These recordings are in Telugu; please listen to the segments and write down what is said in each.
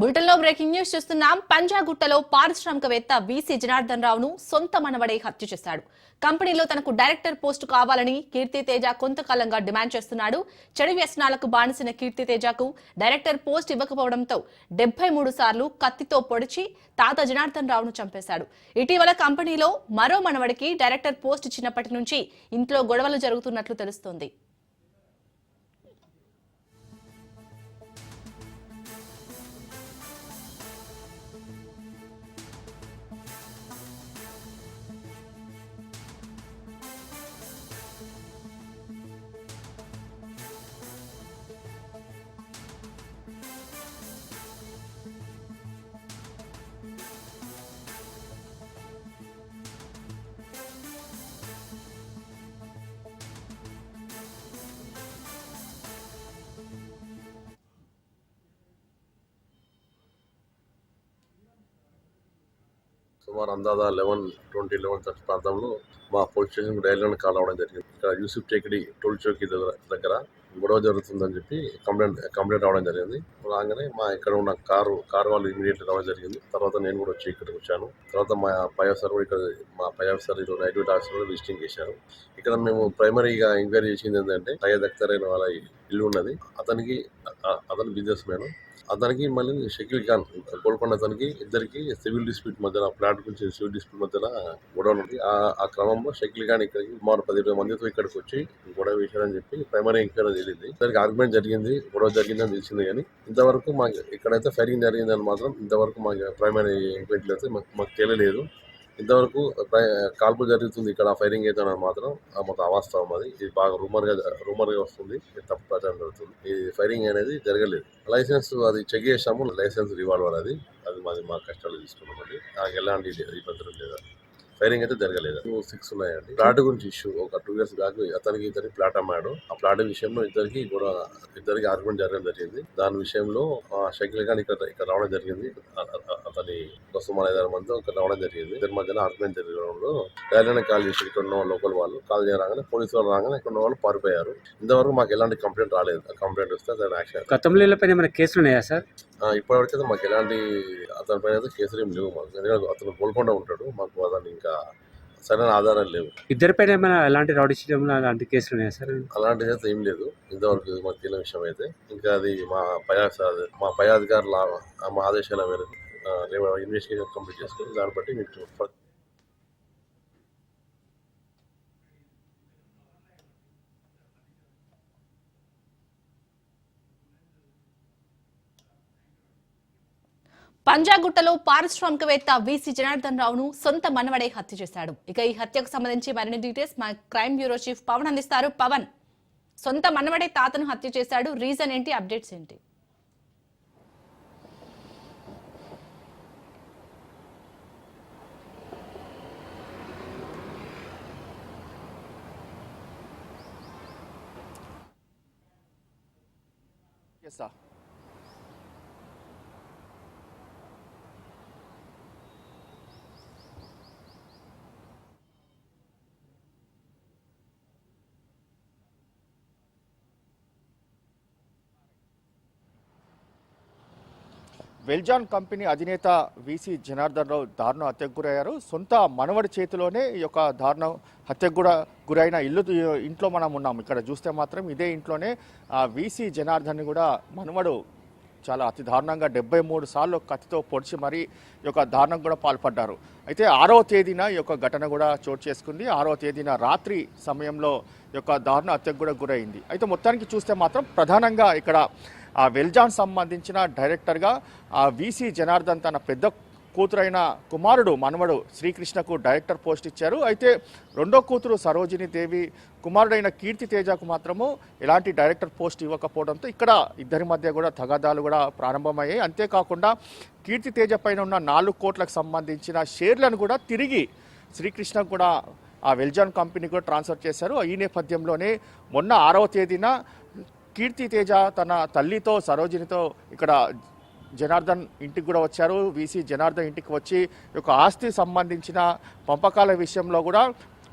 బులెటిన్లో బ్రేకింగ్ న్యూస్ చూస్తున్నాం. పంజాగుట్టలో పారిశ్రామికవేత్త వీసీ జనార్దన్ రావును సొంత మనవడే హత్య చేశాడు. కంపెనీలో తనకు డైరెక్టర్ పోస్టు కావాలని కీర్తి తేజ కొంతకాలంగా డిమాండ్ చేస్తున్నాడు. చెడు వ్యసనాలకు బానిసిన కీర్తి తేజకు డైరెక్టర్ పోస్ట్ ఇవ్వకపోవడంతో డెబ్బై మూడు సార్లు కత్తితో పొడిచి తాత జనార్దన్ రావును చంపేశాడు. ఇటీవల కంపెనీలో మరో మనవడికి డైరెక్టర్ పోస్ట్ ఇచ్చినప్పటి నుంచి ఇంట్లో గొడవలు జరుగుతున్నట్లు తెలుస్తోంది. సుమారు అందాదా లెవెన్ ట్వంటీ లెవెన్ థర్టీ ప్రాంతంలో మా పోలీస్ స్టేషన్ రైల్వే కాల్ అవ్వడం జరిగింది. ఇక్కడ యూసుఫ్ టేకిడి టోల్ చౌకీ దగ్గర దగ్గర గొడవ జరుగుతుందని చెప్పి కంప్లైంట్ కంప్లైంట్ రావడం జరిగింది. రాగానే మా ఇక్కడ ఉన్న కారు కారు వాళ్ళు ఇమీడియట్ రావడం జరిగింది. తర్వాత నేను కూడా వచ్చి ఇక్కడికి వచ్చాను. తర్వాత మా పై ఆఫీసర్ కూడా ఇక్కడ మా పై ఆఫీసర్ ఇది నైట్ డ్యూటీ ఆఫీసర్ కూడా విజిటింగ్ చేశారు. ఇక్కడ మేము ప్రైమరీగా ఎంక్వైరీ చేసింది ఏంటంటే సయ్యద్ అఖ్తర్ అయిన వాళ్ళ ఇల్లు ఉన్నది. అతనికి అతను బిజినెస్ మ్యాన్ అతనికి మళ్ళీ షకీల్ ఖాన్ గోల్కొండ అతనికి ఇద్దరికి సివిల్ డిస్ప్యూట్ మధ్యన ప్లాట్ గురించి సివిల్ డిస్ప్యూట్ మధ్యన గొడవ ఉంది ఆ క్రమంలో షకీల్ ఖాన్ ఇక్కడికి సుమారు పది ఇరవై మందితో ఇక్కడికి వచ్చి గొడవ వేశారని చెప్పి ప్రైమరీ ఎంక్వైరీ జరిగింది ఇద్దరికి ఆర్గ్యుమెంట్ జరిగింది గొడవ జరిగిందని తెలిసింది కానీ ఇంతవరకు మాకు ఇక్కడైతే ఫైరింగ్ జరిగిందని మాత్రం ఇంతవరకు మాకు ప్రైమరీ ఎంక్వైరీలు అయితే మాకు మాకు తెలియలేదు ఇంతవరకు కాల్పులు కాల్పు జరుగుతుంది ఇక్కడ ఫైరింగ్ అయితే మాత్రం. ఆ మొత్తం అవాస్తవం అది. ఇది బాగా రూమర్గా రూమర్గా వస్తుంది. తప్పు ప్రచారం జరుగుతుంది. ఇది ఫైరింగ్ అనేది జరగలేదు. లైసెన్స్ అది చెక్ చేసాము. లైసెన్స్ రివాల్వర్ అది. అది మాది మా కష్టాలు తీసుకున్నామండి నాకు ఎలాంటి ఇబ్బందులు లేదా? ఫైరింగ్ అయితే జరగలేదు. టూ సిక్స్ ఉన్నాయండి. ప్లాట్ గురించి ఇష్యూ. ఒక టూ ఇయర్స్ బ్యాక్ అతనికి ఇద్దరికి ప్లాట్ అమ్మాడు. ఆ ప్లాట్ విషయంలో ఇద్దరికి కూడా ఇద్దరికి ఆర్గ్యుమెంట్ జరగడం జరిగింది. దాని విషయంలో ఆ, షకీల్ ఖాన్ ఇక్కడ ఇక్కడ రావడం జరిగింది. అతని సుమారు ఐదారు మంది ఇక్కడ రావడం జరిగింది. ఇద్దరి మధ్యన ఆర్గ్యుమెంట్ జరగడంలో రైల్వేనే కాల్ చేసి ఇక్కడ ఉన్న లోకల్ వాళ్ళు. కాల్ చేయరాగానే పోలీసు వాళ్ళు రాగానే ఇక్కడ ఉన్న వాళ్ళు పారిపోయారు. ఇంతవరకు మాకు ఎలాంటి కంప్లైంట్ రాలేదు. కంప్లైంట్ వస్తే దాని యాక్షన్ గతంలో ఏమైనా కేసులు ఉన్నాయా సార్? ఇప్పటివరకు అయితే మాకు ఎలాంటి అతని పైన అయితే కేసులు ఏం లేవు మాకు. అతను గోల్కొండ ఉంటాడు. మాకు అతను ఇంకా సరైన ఆధారాలు లేవు. ఇద్దరిపైన ఏమైనా ఎలాంటి రౌడీ షీటంలో అలాంటి కేసులు ఉన్నాయా సార్? అలాంటిది అయితే ఏం లేదు. ఇంతవరకు మాకు తెలియని విషయం అయితే. ఇంకా అది మా పై మా పై అధికారుల మా ఆదేశాల మేరకు రేపు ఇన్వెస్టిగేషన్ కంప్లీట్ చేసుకుని దాన్ని బట్టి మీకు పంజాగుట్టలో పారిశ్రామికవేత్త వీసీ జనార్దన్ రావును సొంత మనవడే హత్య చేశాడు. ఇక ఈ హత్యకు సంబంధించి మరిన్ని డీటెయిల్స్ మా క్రైమ్ బ్యూరో చీఫ్ పవన్ అందిస్తారు. పవన్ సొంత మనవడే తాతను హత్య చేశాడు. రీజన్ ఏంటి? అప్డేట్స్ ఏంటి? చేస్తా వెల్జాన్ కంపెనీ అధినేత వీసీ జనార్దన్ రావు దారుణ హత్యకు గురయ్యారు. సొంత మనవడి చేతిలోనే ఈ యొక్క దారుణ హత్యకు కూడా గురైన ఇల్లు ఇంట్లో మనం ఉన్నాం. ఇక్కడ చూస్తే మాత్రం ఇదే ఇంట్లోనే ఆ వీసీ జనార్దన్ కూడా మనవడు చాలా అతి దారుణంగా డెబ్బై మూడు సార్లు కత్తితో పొడిచి మరీ ఈ యొక్క దారుణం కూడా పాల్పడ్డారు. అయితే ఆరవ తేదీన ఈ యొక్క ఘటన కూడా చోటు చేసుకుంది. ఆరవ తేదీన రాత్రి సమయంలో ఈ యొక్క దారుణ హత్యకు కూడా గురైంది. అయితే మొత్తానికి చూస్తే మాత్రం ప్రధానంగా ఇక్కడ ఆ వెల్జాన్ సంబంధించిన డైరెక్టర్గా ఆ వీసీ జనార్దన్ తన పెద్ద కూతురైన కుమారుడు మనవడు శ్రీకృష్ణకు డైరెక్టర్ పోస్ట్ ఇచ్చారు. అయితే రెండో కూతురు సరోజిని దేవి కుమారుడైన కీర్తి తేజకు మాత్రము ఎలాంటి డైరెక్టర్ పోస్ట్ ఇవ్వకపోవడంతో ఇక్కడ ఇద్దరి మధ్య కూడా తగాదాలు కూడా ప్రారంభమయ్యాయి. అంతేకాకుండా కీర్తి తేజ పైన ఉన్న నాలుగు కోట్లకు సంబంధించిన షేర్లను కూడా తిరిగి శ్రీకృష్ణ కూడా ఆ వెల్జాన్ కంపెనీ కూడా ట్రాన్స్ఫర్ చేశారు. ఈ నేపథ్యంలోనే మొన్న ఆరవ తేదీన కీర్తి తేజ తన తల్లితో సరోజినితో ఇక్కడ జనార్దన్ ఇంటికి కూడా వచ్చారు. వీసీ జనార్దన్ ఇంటికి వచ్చి యొక్క ఆస్తి సంబంధించిన పంపకాల విషయంలో కూడా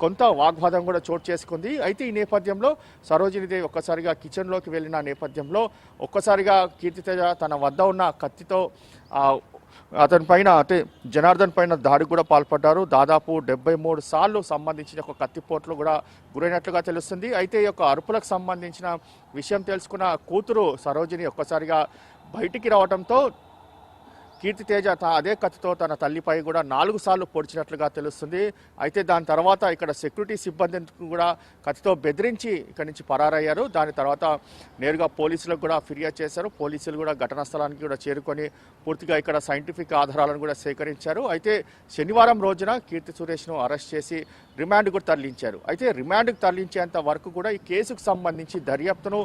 కొంత వాగ్వాదం కూడా చోటు చేసుకుంది. అయితే ఈ నేపథ్యంలో సరోజినీదేవి ఒక్కసారిగా కిచెన్లోకి వెళ్ళిన నేపథ్యంలో ఒక్కసారిగా కీర్తితేజ తన వద్ద ఉన్న కత్తితో అతని పైన అంటే జనార్దన్ పైన దాడి కూడా పాల్పడ్డారు. దాదాపు డెబ్బై మూడు సార్లు సంబంధించిన ఒక కత్తిపోట్లు కూడా గురైనట్లుగా తెలుస్తుంది. అయితే ఈ యొక్క అరుపులకు సంబంధించిన విషయం తెలుసుకున్న కూతురు సరోజిని ఒక్కసారిగా బయటికి రావడంతో కీర్తి తేజ తా- అదే కత్తితో తన తల్లిపై కూడా నాలుగు సార్లు పొడిచినట్లుగా తెలుస్తుంది. అయితే దాని తర్వాత ఇక్కడ సెక్యూరిటీ సిబ్బందిని కూడా కత్తితో బెదిరించి ఇక్కడి నుంచి పరారయ్యారు. దాని తర్వాత నేరుగా పోలీసులకు కూడా ఫిర్యాదు చేశారు. పోలీసులు కూడా ఘటనా స్థలానికి కూడా చేరుకొని పూర్తిగా ఇక్కడ సైంటిఫిక్ ఆధారాలను కూడా సేకరించారు. అయితే శనివారం రోజున కీర్తి సురేష్ను అరెస్ట్ చేసి రిమాండ్ కూడా తరలించారు. అయితే రిమాండ్కు తరలించేంత వరకు కూడా ఈ కేసుకు సంబంధించి దర్యాప్తును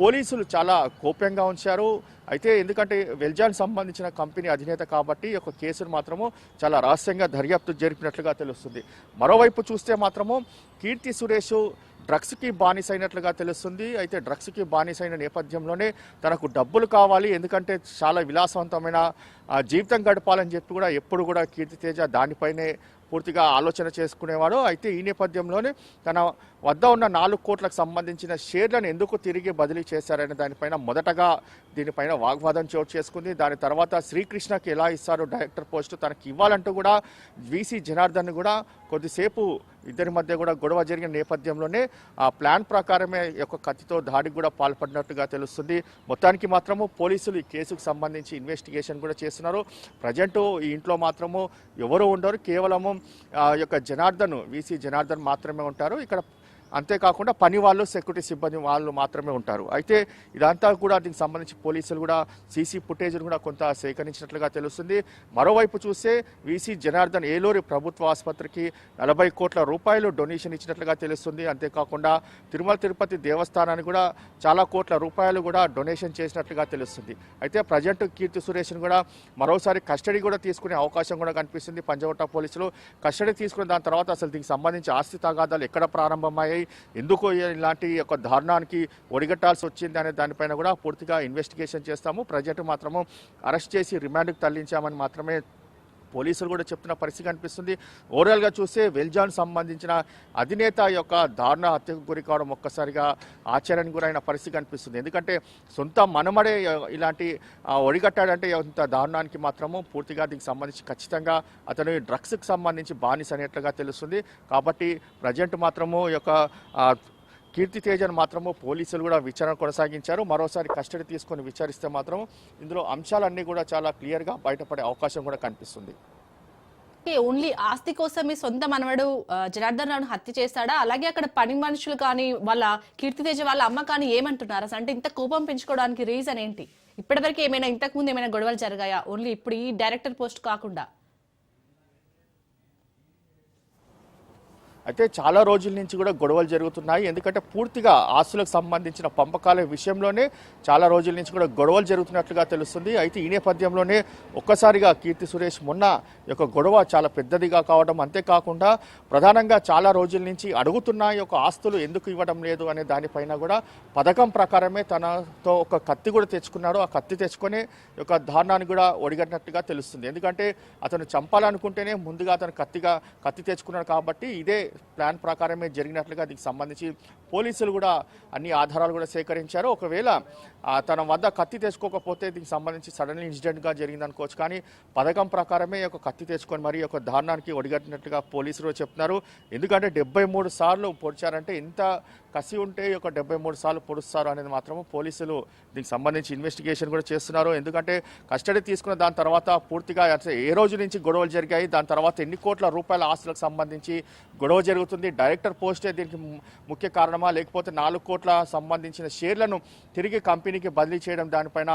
పోలీసులు చాలా కోప్యంగా ఉంచారు. అయితే ఎందుకంటే వెల్జాన్ సంబంధించిన కంపెనీ అధినేత కాబట్టి ఒక కేసును మాత్రము చాలా రహస్యంగా దర్యాప్తు జరిపినట్లుగా తెలుస్తుంది. మరోవైపు చూస్తే మాత్రము కీర్తి సురేష్ డ్రగ్స్కి బానిస అయినట్లుగా తెలుస్తుంది. అయితే డ్రగ్స్కి బానిస అయిన నేపథ్యంలోనే తనకు డబ్బులు కావాలి. ఎందుకంటే చాలా విలాసవంతమైన జీవితం గడపాలని చెప్పి కూడా ఎప్పుడు కూడా కీర్తి తేజ దానిపైనే పూర్తిగా ఆలోచన చేసుకునేవాడు. అయితే ఈ నేపథ్యంలోనే తన వద్ద ఉన్న నాలుగు కోట్లకు సంబంధించిన షేర్లను ఎందుకు తిరిగి బదిలీ చేశారనే దానిపైన మొదటగా దీనిపైన వాగ్వాదం చోటు చేసుకుంది. దాని తర్వాత శ్రీకృష్ణకి ఎలా ఇస్తారు డైరెక్టర్ పోస్టు తనకి ఇవ్వాలంటూ కూడా వీసీ జనార్దన్ కూడా కొద్దిసేపు ఇద్దరి మధ్య కూడా గొడవ జరిగిన నేపథ్యంలోనే ఆ ప్లాన్ ప్రకారమే యొక్క కత్తితో దాడికి కూడా పాల్పడినట్టుగా తెలుస్తుంది. మొత్తానికి మాత్రము పోలీసులు ఈ కేసుకు సంబంధించి ఇన్వెస్టిగేషన్ కూడా చేస్తున్నారు. ప్రజెంట్ ఈ ఇంట్లో మాత్రము ఎవరు ఉండరు. కేవలము ఆ యొక్క జనార్దన్ వీసీ జనార్దన్ మాత్రమే ఉంటారు. ఇక్కడ అంతేకాకుండా పని వాళ్ళు సెక్యూరిటీ సిబ్బంది వాళ్ళు మాత్రమే ఉంటారు. అయితే ఇదంతా కూడా దీనికి సంబంధించి పోలీసులు కూడా సీసీ ఫుటేజ్ను కూడా కొంత సేకరించినట్లుగా తెలుస్తుంది. మరోవైపు చూస్తే వీసీ జనార్దన్ ఏలూరి ప్రభుత్వ ఆసుపత్రికి నలభై కోట్ల రూపాయలు డొనేషన్ ఇచ్చినట్లుగా తెలుస్తుంది. అంతేకాకుండా తిరుమల తిరుపతి దేవస్థానానికి కూడా చాలా కోట్ల రూపాయలు కూడా డొనేషన్ చేసినట్లుగా తెలుస్తుంది. అయితే ప్రజెంట్ కీర్తి సురేష్ను కూడా మరోసారి కస్టడీ కూడా తీసుకునే అవకాశం కూడా కనిపిస్తుంది. పంజవట్ట పోలీసులు కస్టడీ తీసుకున్న దాని తర్వాత అసలు దీనికి సంబంధించి ఆస్తి తగాదాలు ఎక్కడ ప్రారంభమయ్యాయి? ఎందుకు ఇలాంటి యొక్క దారుణానికి ఒడిగట్టాల్సి వచ్చింది అనే దానిపైన కూడా పూర్తిగా ఇన్వెస్టిగేషన్ చేస్తాము. ప్రజెంట్ మాత్రము అరెస్ట్ చేసి రిమాండ్కి తరలించామని మాత్రమే పోలీసులు కూడా చెప్తున్న పరిస్థితి కనిపిస్తుంది. ఓవరాల్గా చూస్తే వెల్జాన్ సంబంధించిన అధినేత యొక్క దారుణ హత్యకు గురి కావడం ఒక్కసారిగా ఆశ్చర్యానికి గురైన పరిస్థితి కనిపిస్తుంది. ఎందుకంటే సొంత మనమడే ఇలాంటి ఒడిగట్టాడంటే ఇంత దారుణానికి మాత్రము పూర్తిగా దీనికి సంబంధించి ఖచ్చితంగా అతను డ్రగ్స్కి సంబంధించి బానిస అనేట్లుగా తెలుస్తుంది. కాబట్టి ప్రజెంట్ మాత్రము యొక్క కీర్తి తేజను మాత్రము పోలీసులు కూడా విచారణ కొనసాగించారు. మరోసారి కస్టడీ తీసుకొని విచారిస్తే మాత్రం ఇందులో అంశాలన్నీ కూడా చాలా క్లియర్గా బయటపడే అవకాశం కూడా కనిపిస్తుంది. ఓన్లీ ఆస్తి కోసం మీ సొంత మనవడు జనార్దన్ రావును హత్య చేశాడా? అలాగే అక్కడ పని మనుషులు కానీ వాళ్ళ కీర్తితేజ వాళ్ళ అమ్మ కానీ ఏమంటున్నారు? అసలు అంటే ఇంత కోపం పెంచుకోవడానికి రీజన్ ఏంటి? ఇప్పటివరకు ఏమైనా ఇంతకు ముందు ఏమైనా గొడవలు జరిగాయా? ఓన్లీ ఇప్పుడు ఈ డైరెక్టర్ పోస్ట్ కాకుండా. అయితే చాలా రోజుల నుంచి కూడా గొడవలు జరుగుతున్నాయి. ఎందుకంటే పూర్తిగా ఆస్తులకు సంబంధించిన పంపకాల విషయంలోనే చాలా రోజుల నుంచి కూడా గొడవలు జరుగుతున్నట్లుగా తెలుస్తుంది. అయితే ఈ నేపథ్యంలోనే ఒక్కసారిగా కీర్తి సురేష్ మొన్న యొక్క గొడవ చాలా పెద్దదిగా కావడం అంతేకాకుండా ప్రధానంగా చాలా రోజుల నుంచి అడుగుతున్న ఒక యొక్క ఆస్తులు ఎందుకు ఇవ్వడం లేదు అనే దానిపైన కూడా పథకం ప్రకారమే తనతో ఒక కత్తి కూడా తెచ్చుకున్నాడు ఆ కత్తి తెచ్చుకొని యొక్క దారుణాన్ని కూడా ఒడిగట్టినట్టుగా తెలుస్తుంది. ఎందుకంటే అతను చంపాలనుకుంటేనే ముందుగా అతను కత్తిగా కత్తి తెచ్చుకున్నాడు కాబట్టి ఇదే ప్లాన్ ప్రకారమే జరిగినట్లుగా దీనికి సంబంధించి పోలీసులు కూడా అన్ని ఆధారాలు కూడా సేకరించారు. ఒకవేళ తన వద్ద కత్తి తెచ్చుకోకపోతే దీనికి సంబంధించి సడన్లీ ఇన్సిడెంట్గా జరిగింది అనుకోవచ్చు. కానీ పథకం ప్రకారమే ఒక కత్తి తెచ్చుకొని మరి ఒక దారుణానికి ఒడిగట్టినట్లుగా పోలీసులు చెప్తున్నారు. ఎందుకంటే డెబ్బై మూడు సార్లు పొడిచారంటే ఎంత కసి ఉంటే ఒక డెబ్బై మూడు సార్లు పొడుస్తారు అనేది మాత్రము పోలీసులు దీనికి సంబంధించి ఇన్వెస్టిగేషన్ కూడా చేస్తున్నారు. ఎందుకంటే కస్టడీ తీసుకున్న దాని తర్వాత పూర్తిగా ఏ రోజు నుంచి గొడవలు జరిగాయి దాని తర్వాత ఎన్ని కోట్ల రూపాయల ఆస్తులకు సంబంధించి గొడవ జరుగుతుంది. డైరెక్టర్ పోస్టే దీనికి ముఖ్య కారణమా? లేకపోతే నాలుగు కోట్ల సంబంధించిన షేర్లను తిరిగి కంపెనీకి బదిలీ చేయడం దానిపైన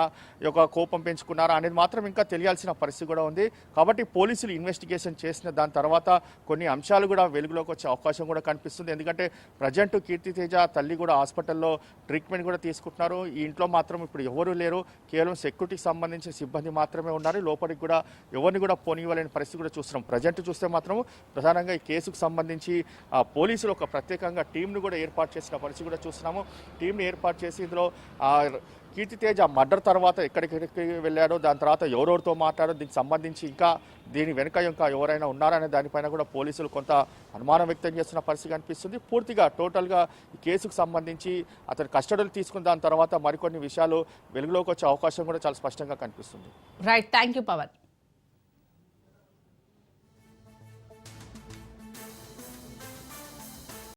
ఒక కోపం పెంచుకున్నారా అనేది మాత్రం ఇంకా తెలియాల్సిన పరిస్థితి కూడా ఉంది. కాబట్టి పోలీసులు ఇన్వెస్టిగేషన్ చేసిన దాని తర్వాత కొన్ని అంశాలు కూడా వెలుగులోకి వచ్చే అవకాశం కూడా కనిపిస్తుంది. ఎందుకంటే ప్రజెంట్ కీర్తితేజ తల్లి కూడా హాస్పిటల్లో ట్రీట్మెంట్ కూడా తీసుకుంటున్నారు. ఈ ఇంట్లో మాత్రం ఇప్పుడు ఎవరూ లేరు. కేవలం సెక్యూరిటీకి సంబంధించిన సిబ్బంది మాత్రమే ఉన్నారు. లోపలికి కూడా ఎవరిని కూడా పోనివ్వలేని పరిస్థితి కూడా చూస్తున్నాం. ప్రజెంట్ చూస్తే మాత్రం ప్రధానంగా ఈ కేసుకు సంబంధించి సంబంధించి ఆ, పోలీసులు ఒక ప్రత్యేకంగా టీంను కూడా ఏర్పాటు చేసిన పరిస్థితి కూడా చూస్తున్నాము. టీంని ఏర్పాటు చేసి ఇందులో ఆ, కీర్తితేజ మర్డర్ తర్వాత ఎక్కడికెక్కడికి వెళ్ళాడో దాని తర్వాత ఎవరెవరితో మాట్లాడో దీనికి సంబంధించి ఇంకా దీని వెనుక ఇంకా ఎవరైనా ఉన్నారనే దానిపైన కూడా పోలీసులు కొంత అనుమానం వ్యక్తం చేస్తున్న పరిస్థితి కనిపిస్తుంది పూర్తిగా టోటల్గా ఈ కేసుకు సంబంధించి అతను కస్టడీలు తీసుకున్న దాని తర్వాత మరికొన్ని విషయాలు వెలుగులోకి వచ్చే అవకాశం కూడా చాలా స్పష్టంగా కనిపిస్తుంది. Right thank you Pawan